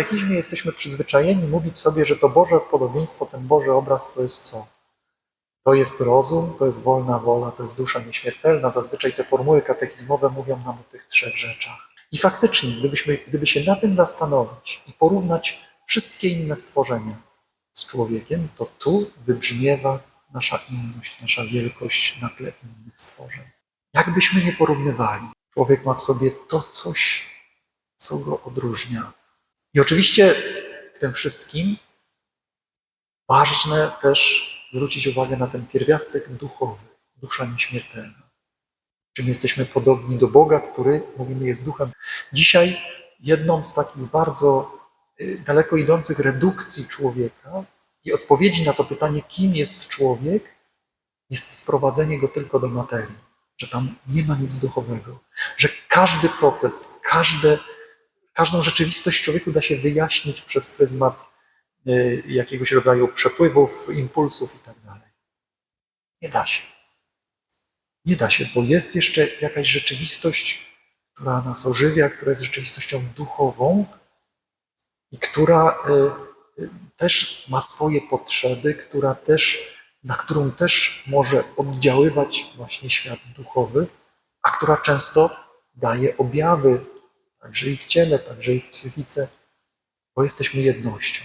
katechizmie jesteśmy przyzwyczajeni mówić sobie, że to Boże podobieństwo, ten Boży obraz to jest co? To jest rozum, to jest wolna wola, to jest dusza nieśmiertelna. Zazwyczaj te formuły katechizmowe mówią nam o tych trzech rzeczach. I faktycznie, gdybyśmy, gdyby się na tym zastanowić i porównać wszystkie inne stworzenia z człowiekiem, to tu wybrzmiewa nasza inność, nasza wielkość na tle innych stworzeń. Jakbyśmy nie porównywali, człowiek ma w sobie to coś, co go odróżnia. I oczywiście w tym wszystkim ważne też zwrócić uwagę na ten pierwiastek duchowy, dusza nieśmiertelna. Czym jesteśmy podobni do Boga, który, mówimy, jest duchem. Dzisiaj jedną z takich bardzo y, daleko idących redukcji człowieka i odpowiedzi na to pytanie, kim jest człowiek, jest sprowadzenie go tylko do materii, że tam nie ma nic duchowego, że każdy proces, każde, każdą rzeczywistość człowieku da się wyjaśnić przez pryzmat y, jakiegoś rodzaju przepływów, impulsów i tak. Nie da się. Nie da się, bo jest jeszcze jakaś rzeczywistość, która nas ożywia, która jest rzeczywistością duchową i która y, y, też ma swoje potrzeby, która też, na którą też może oddziaływać właśnie świat duchowy, a która często daje objawy, także i w ciele, także i w psychice, bo jesteśmy jednością.